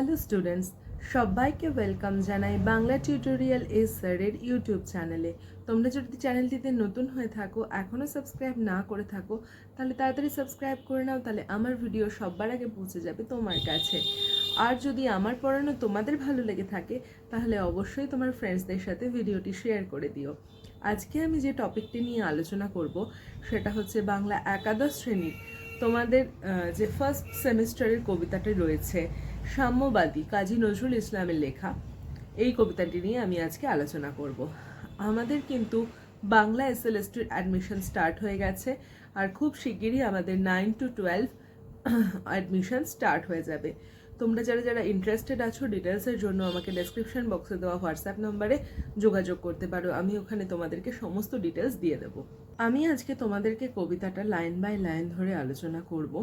Hello students সবাইকে welcome জানাই Bangla tutorial এ স্যারের ইউটিউব চ্যানেলে তোমরা যদি চ্যানেলটিতে নতুন হয়ে থাকো এখনও সাবস্ক্রাইব না করে থাকো, তাহলে তাড়াতাড়ি সাবস্ক্রাইব করে নাও, তাহলে আমার ভিডিও সবার আগে পৌঁছে যাবে তোমার কাছে। আর যদি আমার পড়ানো তোমাদের ভালো লেগে থাকে, তাহলে অবশ্যই তোমার ফ্রেন্ডসদের সাথে ভিডিওটি শেয়ার করে দিও। আজকে আমি যে টপিকটি নিয়ে আলোচনা করব, সেটা হচ্ছে বাংলা একাদশ শ্রেণির। তোমাদের যে ফার্স্ট সেমিস্টারের কবিতাটি রয়েছে সাম্যবাদী কাজী নজরুল ইসলামের লেখা। এই কবিতাটি নিয়ে আমি আজকে আলোচনা করব। আমাদের কিন্তু বাংলা এস এসএলএসটির অ্যাডমিশন স্টার্ট হয়ে গেছে আর খুব শিগগিরই আমাদের nine to twelve admission start হয়ে যাবে। তোমরা যারা যারা ইন্টারেস্টেড আছো ডিটেলসের জন্য আমাকে ডেসক্রিপশন বক্সে দেওয়া হোয়াটসঅ্যাপ নম্বরে যোগাযোগ করতে পারো। আমি ওখানে তোমাদেরকে সমস্ত ডিটেলস দিয়ে দেবো। আমি আজকে তোমাদেরকে কবিতাটা লাইন বাই লাইন ধরে আলোচনা করব।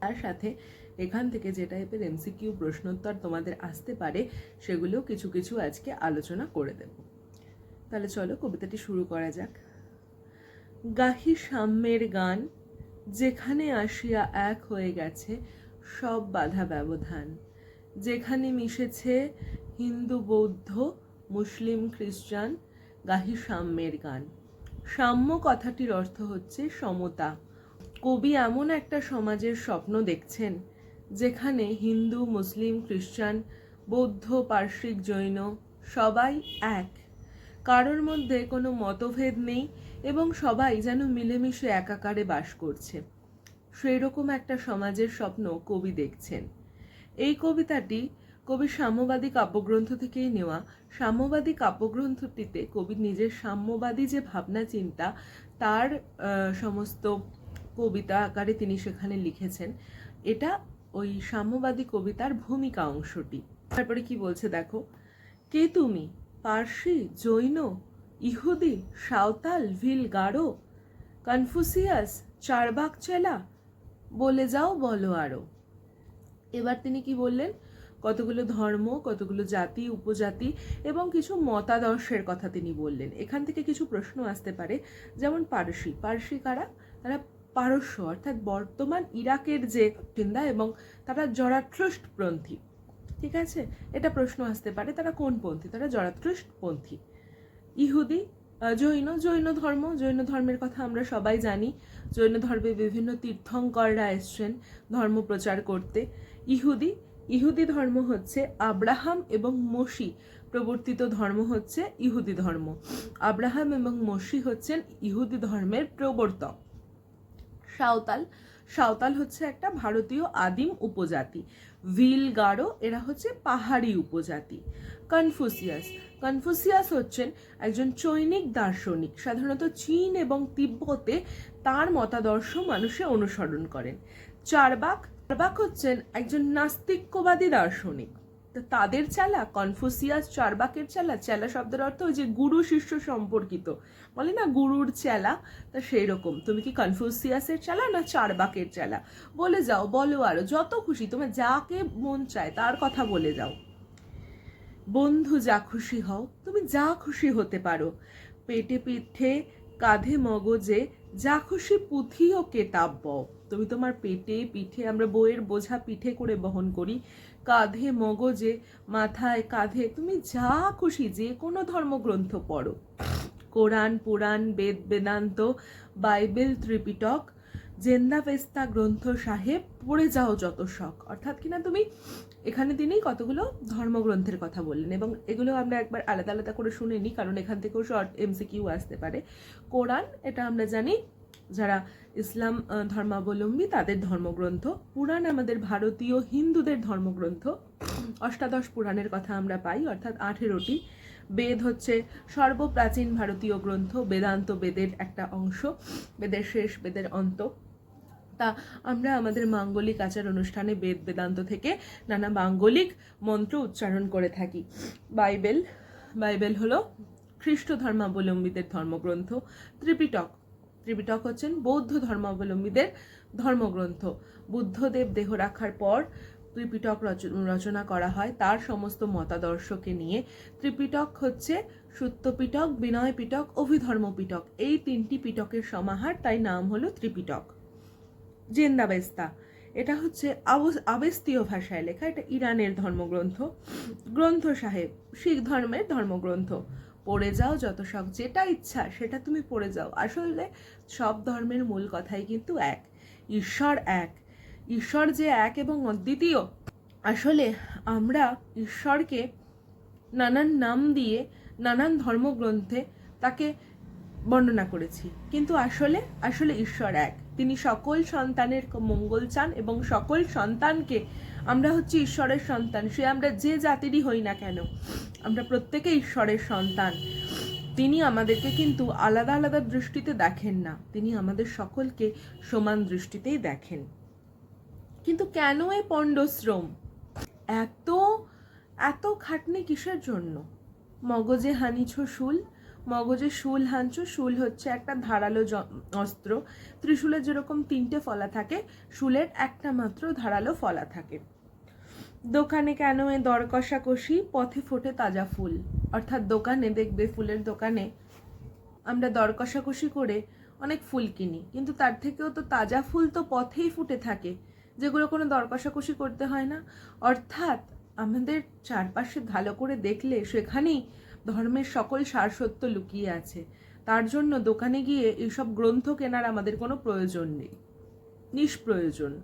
তার সাথে এখান থেকে যে টাইপের এমসিকিউ প্রশ্নোত্তর তোমাদের আসতে পারে সেগুলো কিছু কিছু আজকে আলোচনা করে দেব। তাহলে চলো কবিতাটি শুরু করা যাক। গাহি সাম্যের গান, যেখানে আসিয়া এক হয়ে গেছে সব বাধা ব্যবধান। যেখানে মিশেছে হিন্দু, বৌদ্ধ, মুসলিম, খ্রিস্টান, গাহি সাম্যের গান। সাম্য কথাটির অর্থ হচ্ছে সমতা। কবি এমন একটা সমাজের স্বপ্ন দেখছেন যেখানে হিন্দু, মুসলিম, খ্রিস্টান, বৌদ্ধ, পার্শ্বিক, জৈন সবাই এক। কারোর মধ্যে কোনো মতভেদ নেই এবং সবাই যেন মিলেমিশে একাকারে বাস করছে। সেই রকম একটা সমাজের স্বপ্ন কবি দেখছেন। এই কবিতাটি কবির সাম্যবাদী কাব্যগ্রন্থ থেকেই নেওয়া। সাম্যবাদী কাব্যগ্রন্থটিতে কবি নিজের সাম্যবাদী যে ভাবনা, চিন্তা, তার সমস্ত কবিতা আকারে তিনি সেখানে লিখেছেন। এটা ওই সাম্যবাদী কবিতার ভূমিকা অংশটি। তারপরে কি বলছে দেখো? কে তুমি? পার্সি? জৈন? ইহুদি? সাঁওতাল? ভিল গারো কনফুসিয়াস? চারবাক চেলা বলে যাও, বলো আরও। এবার তিনি কি বললেন? কতগুলো ধর্ম, কতগুলো জাতি, উপজাতি এবং কিছু মতাদর্শের কথা তিনি বললেন। এখান থেকে কিছু প্রশ্ন আসতে পারে। যেমন পারসি। পারসি কারা? তারা পারস্য, অর্থাৎ বর্তমান ইরাকের যে চিন্তা এবং তারা জরাট্রস্টপন্থী ঠিক আছে? এটা প্রশ্ন আসতে পারে, তারা কোন পন্থী? তারা জরাট্রস্টপন্থী ইহুদি জৈন জৈন ধর্ম। জৈন ধর্মের কথা আমরা সবাই জানি। জৈন ধর্মে বিভিন্ন তীর্থঙ্কররা এসছেন ধর্ম প্রচার করতে। ইহুদি ইহুদি ধর্ম হচ্ছে আব্রাহাম এবং মসি। প্রবর্তিত ধর্ম হচ্ছে ইহুদি ধর্ম। আব্রাহাম এবং মসি হচ্ছেন ইহুদি ধর্মের প্রবর্তক। সাঁওতাল। সাঁওতাল হচ্ছে একটা ভারতীয় আদিম উপজাতি। ভিল গারো, এরা হচ্ছে পাহাড়ি উপজাতি। কনফুসিয়াস। কনফুসিয়াস হচ্ছেন একজন চৈনিক দার্শনিক। সাধারণত চীন এবং তিব্বতে তার মতাদর্শ মানুষে অনুসরণ করেন। চারবাক। চারবাক হচ্ছেন একজন নাস্তিক্যবাদী দার্শনিক। তো তাদের চালা, কনফুসিয়াস চারবাকের চালা, চেলা শব্দের অর্থ ওই যে গুরু শিষ্য সম্পর্কিত। বলে না, গুরুর চেলা, তা সেই রকম তুমি কি কনফুসিয়াসের চালা না চারবাকের চালা? বলে যাও, বলো আরও, যত খুশি, তোমার যাকে মন চায় তার কথা বলে যাও। বন্ধু, যা খুশি হও, তুমি যা খুশি হতে পারো। পেটে পিঠে, কাঁধে মগজে যা খুশি পুঁথি ও কেতাব বও তুমি তোমার পেটে পিঠে, আমরা বইয়ের বোঝা পিঠে করে বহন করি। কাঁধে মগজে, মাথায় কাঁধে, তুমি যা খুশি যে কোনো ধর্মগ্রন্থ পড়ো। কোরআন, পুরাণ, বেদ, বেদান্ত, বাইবেল, ত্রিপিটক জেন্দাবেস্তা গ্রন্থ সাহেব, পড়ে যাও যত শখ। অর্থাৎ কিনা তুমি এখানে তিনি কতগুলো ধর্মগ্রন্থের কথা বললেন এবং এগুলো আমরা একবার আলাদা আলাদা করে শুনে নিই, কারণ এখান থেকেও শর্ট এমসিকিউ আসতে পারে। কোরআন, এটা আমরা জানি, যারা ইসলাম ধর্মাবলম্বী, তাদের ধর্মগ্রন্থ। পুরাণ আমাদের ভারতীয়, হিন্দুদের ধর্মগ্রন্থ। অষ্টাদশ পুরাণের কথা আমরা পাই, অর্থাৎ আঠেরোটি। বেদ হচ্ছে সর্বপ্রাচীন ভারতীয় গ্রন্থ, বেদান্ত বেদের একটা অংশ, বেদের শেষ, বেদের অন্ত। তা আমরা আমাদের মাঙ্গলিক আচার অনুষ্ঠানে বেদ বেদান্ত থেকে নানা মাঙ্গলিক মন্ত্র উচ্চারণ করে থাকি। বাইবেল বাইবেল হলো খ্রিস্ট ধর্মাবলম্বীদের ধর্মগ্রন্থ। ত্রিপিটক ত্রিপিটক হচ্ছেন বৌদ্ধ ধর্মাবলম্বীদের ধর্মগ্রন্থ। বুদ্ধদেব দেহ রাখার পর ত্রিপিটক রচ- রচনা করা হয় তার সমস্ত মতাদর্শকে নিয়ে। ত্রিপিটক হচ্ছে সুত্তপিটক বিনয় পিটক অভিধর্ম পিটক এই তিনটি পিটকের সমাহার, তাই নাম হলো ত্রিপিটক। জেন্দাবেস্তা এটা হচ্ছে আবস- আবেস্তীয় ভাষায় লেখা। এটা ইরানের ধর্মগ্রন্থ। গ্রন্থ সাহেব, শিখ ধর্মের ধর্মগ্রন্থ। পড়ে যাও যত শখ যেটা ইচ্ছা, সেটা তুমি পড়ে যাও। আসলে সব ধর্মের মূল কথাই কিন্তু এক। ঈশ্বর এক। ঈশ্বর যে এক এবং অদ্বিতীয়, আসলে আমরা ঈশ্বরকে নানান নাম দিয়ে, নানান ধর্মগ্রন্থে তাকে বর্ণনা করেছি। কিন্তু আসলে আসলে ঈশ্বর এক। তিনি সকল সন্তানের মঙ্গল চান এবং সকল সন্তানকে আমরা হচ্ছে ঈশ্বরের সন্তান। সে আমরা যে জাতিরই হই না কেন, আমরা প্রত্যেকে ঈশ্বরের সন্তান। তিনি আমাদেরকে কিন্তু আলাদা আলাদা দৃষ্টিতে দেখেন না। তিনি আমাদের সকলকে সমান দৃষ্টিতেই দেখেন। কিন্তু কেন এই পণ্ডশ্রম? এত এত খাটনি কিসের জন্য? মগজে হানিছ শুল মগজে শুল হানছো শুল হচ্ছে একটা ধারালো অস্ত্র। ত্রিশূলের যেরকম তিনটে ফলা থাকে, শুলের একটা মাত্র ধারালো ফলা থাকে। দোকানে কেন এ দর কষাকষি? পথে ফোটে তাজা ফুল। অর্থাৎ দোকানে দেখবে, ফুলের দোকানে আমরা দর কষাকষি করে অনেক ফুল কিনি। কিন্তু তার থেকেও তো তাজা ফুল তো পথেই ফুটে থাকে, যেগুলো কোনো দর কষাকষি করতে হয় না। অর্থাৎ আমাদের চারপাশে ভালো করে দেখলে সেখানেই ধর্মের সকল সারসত্য লুকিয়ে আছে। তার জন্য দোকানে গিয়ে এইসব গ্রন্থ কেনার আমাদের কোনো প্রয়োজন নেই। নিষ্প্রয়োজন।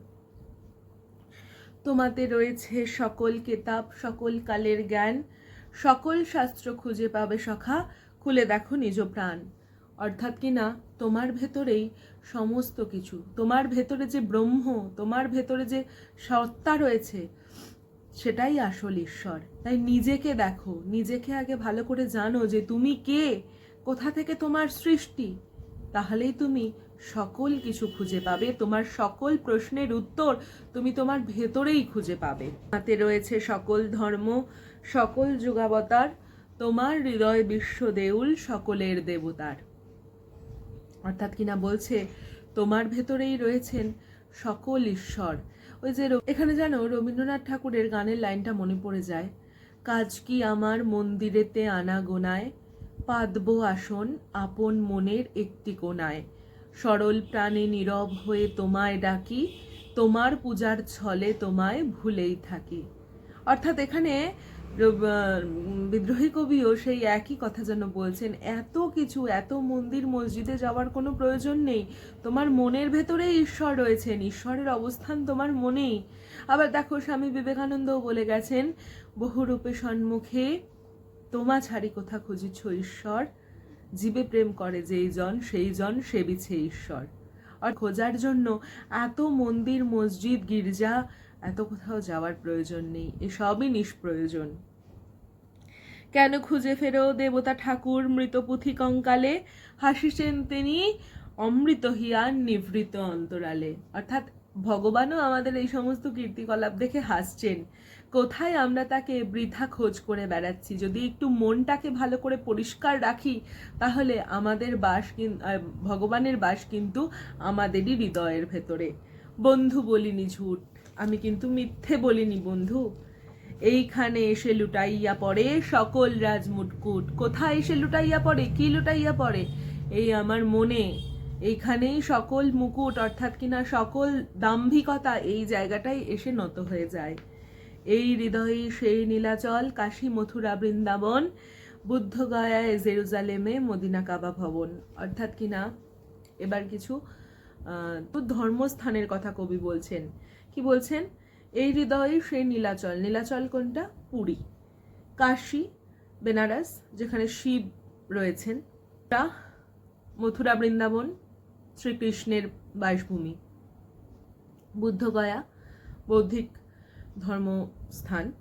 তোমাতে রয়েছে সকল কেতাব, সকল কালের জ্ঞান, সকল শাস্ত্র খুঁজে পাবে সখা, খুলে দেখো নিজ প্রাণ। অর্থাৎ কি না, তোমার ভেতরেই সমস্ত কিছু, তোমার ভেতরে যে ব্রহ্ম, তোমার ভেতরে যে সত্তা রয়েছে সেটাই আসল ঈশ্বর। তাই নিজেকে দেখো, নিজেকে আগে ভালো করে জানো যে তুমি কে, কোথা থেকে তোমার সৃষ্টি। তাহলেই তুমি সকল কিছু খুঁজে পাবে, তোমার সকল প্রশ্নের উত্তর তুমি তোমার ভেতরেই খুঁজে পাবে। তাতে রয়েছে সকল ধর্ম, সকল যুগাবতার, তোমার হৃদয় বিশ্ব দেউল, সকলের দেবতার। অর্থাৎ কিনা বলছে, তোমার ভেতরেই রয়েছেন সকল ঈশ্বর। ওই যে এখানে জানো, রবীন্দ্রনাথ ঠাকুরের গানের লাইনটা মনে পড়ে যায়। কাজ কি আমার মন্দিরেতে আনা গোনায় পাতব আসন আপন মনের একটি কোনায়। সরল প্রাণে নীরব হয়ে তোমায় ডাকি, তোমার পূজার ছলে তোমায় ভুলেই থাকি। অর্থাৎ এখানে বিদ্রোহী কবিও সেই একই কথা যেন বলছেন, এত কিছু, এত মন্দির মসজিদে যাওয়ার কোনো প্রয়োজন নেই। তোমার মনের ভেতরে ঈশ্বর রয়েছেন, ঈশ্বরের অবস্থান তোমার মনেই। আবার দেখো, স্বামী বিবেকানন্দও বলে গেছেন, বহুরূপে সম্মুখে তোমা ছাড়ি কোথা খুঁজিছ ঈশ্বর? জীবে প্রেম করে যেই জন, সেই জন সেবিছে ঈশ্বর। আর খোঁজার জন্য এত মন্দির, মসজিদ, গির্জা এত কোথাও যাওয়ার প্রয়োজন নেই, এসবই নিষ্প্রয়োজন। কেন খুঁজে ফেরো দেবতা ঠাকুর মৃত পুঁথি কঙ্কালে? হাসিছেন তিনি অমৃত হিয়ান নিভৃত অন্তরালে। অর্থাৎ ভগবানও আমাদের এই সমস্ত কীর্তিকলাপ দেখে হাসছেন। কোথায় আমরা তাকে বৃথা খোঁজ করে বেড়াচ্ছি? যদি একটু মনটাকে ভালো করে পরিষ্কার রাখি, তাহলে আমাদের বাস ভগবানের বাস কিন্তু আমাদেরই হৃদয়ের ভেতরে। বন্ধু বলিনি ঝুট আমি কিন্তু মিথ্যে বলিনি, বন্ধু। এইখানে এসে লুটাইয়া পড়ে সকল রাজমুটকুট। কোথায় এসে লুটাইয়া পড়ে? কি লুটাইয়া পড়ে? এই আমার মনে। এইখানেই সকল মুকুট, অর্থাৎ কিনা সকল দাম্ভিকতা এই জায়গাটাই এসে নত হয়ে যায়। এই হৃদয়ে সেই নীলাচল, কাশী, মথুরা, বৃন্দাবন বুদ্ধগয়ায় জেরুজালেমে, মদিনা কাবা ভবন। অর্থাৎ কিনা, এবার কিছু ধর্মস্থানের কথা কবি বলছেন। কি বলছেন? এই হৃদয়ে সেই নীলাচল। নীলাচল কোনটা? পুরী। কাশী, বেনারস, যেখানে শিব রয়েছেন। তা মথুরা, বৃন্দাবন, শ্রীকৃষ্ণের বাসভূমি। বুদ্ধগয়া, বৌদ্ধিক ধর্মস্থান।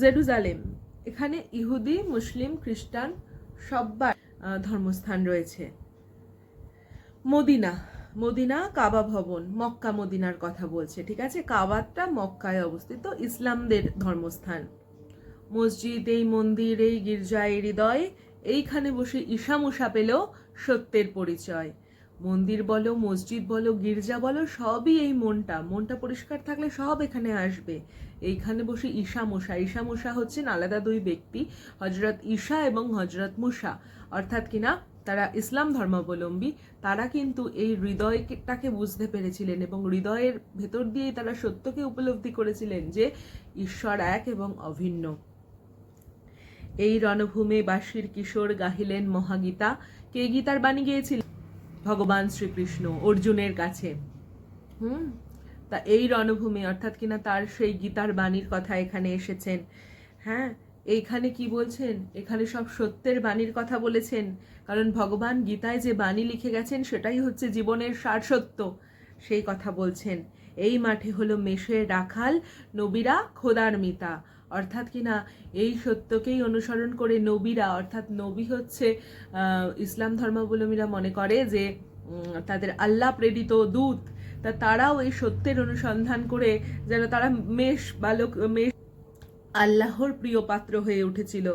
জেরুজালেম। এখানে ইহুদি, মুসলিম, খ্রিস্টান সব্বার ধর্মস্থান রয়েছে। মদিনা। মদিনা কাবা ভবন, মক্কা মদিনার কথা বলছে, ঠিক আছে? কাবাতটা মক্কায় অবস্থিত, ইসলামদের ধর্মস্থান। মসজিদ, এই মন্দির, এই গির্জা, এই হৃদয়, এইখানে বসে ঈশামুষা পেল সত্যের পরিচয়। মন্দির বলো, মসজিদ বলো, গির্জা বলো, সবই এই মনটা। মনটা পরিষ্কার থাকলে সব এখানে আসবে। এইখানে বসে ঈশা মুসা। ঈশা মুসা হচ্ছেন আলাদা দুই ব্যক্তি হজরত ঈশা এবং হজরত মুসা। অর্থাৎ কিনা তারা ইসলাম ধর্মাবলম্বী, তারা কিন্তু এই হৃদয়টাকে বুঝতে পেরেছিলেন এবং হৃদয়ের ভেতর দিয়েই তারা সত্যকে উপলব্ধি করেছিলেন যে ঈশ্বর এক এবং অভিন্ন। এই রণভূমে বাসীর কিশোর গাহিলেন মহাগীতা। কে গীতার বাণী গিয়েছিলেন ভগবান শ্রীকৃষ্ণ, অর্জুনের কাছে। হুম? তা এই রণভূমি, অর্থাৎ কিনা তার সেই গীতার বাণীর কথা এখানে এসেছেন। হ্যাঁ? এইখানে কি বলছেন? এখানে সব সত্যের বাণীর কথা বলেছেন। কারণ ভগবান গীতায় যে বাণী লিখে গেছেন, সেটাই হচ্ছে জীবনের সার সত্য সেই কথা বলছেন। এই মাঠে হলো মেষের রাখাল, নবীরা খোদার মিতা। অর্থাৎ কিনা এই সত্যকেই অনুসরণ করে নবীরা, অর্থাৎ নবী হচ্ছে ইসলাম ধর্মাবলম্বীরা মনে করে যে তাদের আল্লাহ প্রেরিত দূত। তা তারাও এই সত্যের অনুসন্ধান করে, যেন তারা মেষ বালক, মেষ আল্লাহর প্রিয় পাত্র হয়ে উঠেছিল।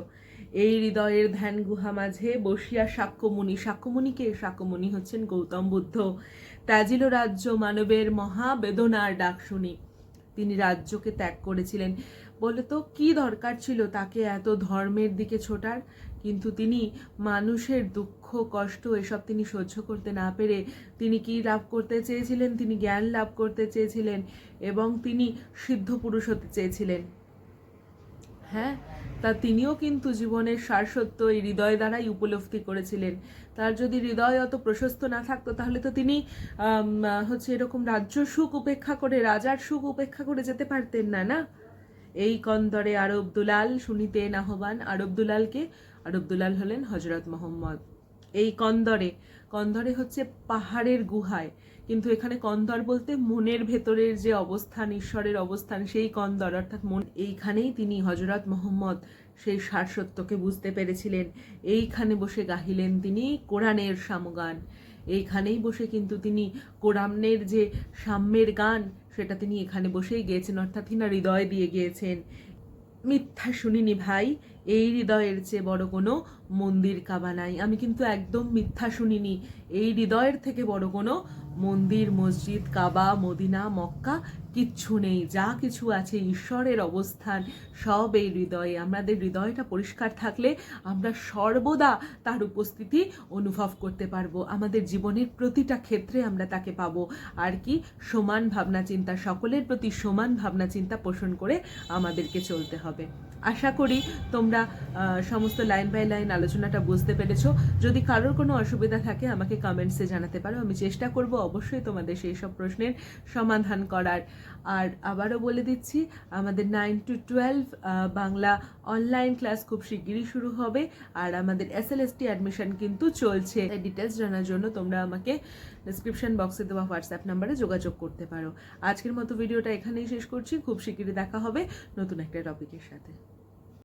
এই হৃদয়ের ধ্যান গুহা মাঝে বসিয়া সাক্ষ্যমুনি সাক্ষ্যমুনিকে সাক্ষ্যমুনি হচ্ছেন গৌতম বুদ্ধ। ত্যাজিল রাজ্য মানবের মহা বেদনার ডাক শুনি। তিনি রাজ্যকে ত্যাগ করেছিলেন। বলে তো কি দরকার ছিল তাকে এত ধর্মের দিকে ছোটার? কিন্তু তিনি মানুষের দুঃখ, কষ্ট এসব তিনি সহ্য করতে না পেরে তিনি কি লাভ করতে চেয়েছিলেন? তিনি জ্ঞান লাভ করতে চেয়েছিলেন এবং তিনি সিদ্ধ পুরুষ হতে চেয়েছিলেন। হ্যাঁ? তা তিনিও কিন্তু জীবনের সারসত্য এই হৃদয় দ্বারাই উপলব্ধি করেছিলেন। তার যদি হৃদয় অত প্রশস্ত না থাকতো, তাহলে তো তিনি হচ্ছে এরকম রাজ্য সুখ উপেক্ষা করে, রাজার সুখ উপেক্ষা করে যেতে পারতেন না না? এই কন্দরে আরব দুলাল শুনিতেন আহ্বান। আরব দুলালকে আরব দুলাল হলেন হজরত মোহাম্মদ। এই কন্দরে কন্দরে হচ্ছে পাহাড়ের গুহায়। কিন্তু এখানে কন্দর বলতে মনের ভেতরের যে অবস্থান, ঈশ্বরের অবস্থান, সেই কন্দর, অর্থাৎ মন, এইখানেই তিনি হজরত মোহাম্মদ সেই সারসত্যকে বুঝতে পেরেছিলেন। এইখানে বসে গাহিলেন তিনি কোরআনের সামগান। এইখানেই বসে কিন্তু তিনি কোরআনের যে সাম্যের গান, সেটা তিনি এখানে বসেই গেয়েছেন, অর্থাৎ তিনি হৃদয় দিয়ে গিয়েছেন। মিথ্যা শুনিনি ভাই এই হৃদয়ের চেয়ে বড় কোনো মন্দির কাবা নাই। আমি কিন্তু একদম মিথ্যা শুনিনি। এই হৃদয়ের থেকে বড় কোনো মন্দির, মসজিদ, কাবা, মদিনা, মক্কা কিচ্ছু নেই। যা কিছু আছে ঈশ্বরের অবস্থান, সব এই হৃদয়ে। আমাদের হৃদয়টা পরিষ্কার থাকলে আমরা সর্বদা তার উপস্থিতি অনুভব করতে পারব। আমাদের জীবনের প্রতিটা ক্ষেত্রে আমরা তাকে পাবো। আর কি? সমান ভাবনা চিন্তা, সকলের প্রতি সমান ভাবনা চিন্তা পোষণ করে আমাদেরকে চলতে হবে। আশা করি তোমরা আহ, সমস্ত লাইন বাই লাইন আলোচনাটা বুঝতে পেরেছ। যদি কারোর কোনো অসুবিধা থাকে আমাকে কমেন্টসে জানাতে পারো। আমি চেষ্টা করব অবশ্যই তোমাদের সেই সব প্রশ্নের সমাধান করার। আর আবারও বলে দিচ্ছি আমাদের nine to twelve Bangla online class খুব শিগগিরই শুরু হবে। আর আমাদের S L S T admission কিন্তু চলছে। ডিটেলস জানার জন্য তোমরা আমাকে ডিসক্রিপশন বক্সে দেওয়া হোয়াটসঅ্যাপ নাম্বারে যোগাযোগ করতে পারো। আজকের মতো ভিডিওটা এখানেই শেষ করছি। খুব শিগগিরই দেখা হবে নতুন একটা টপিকের সাথে।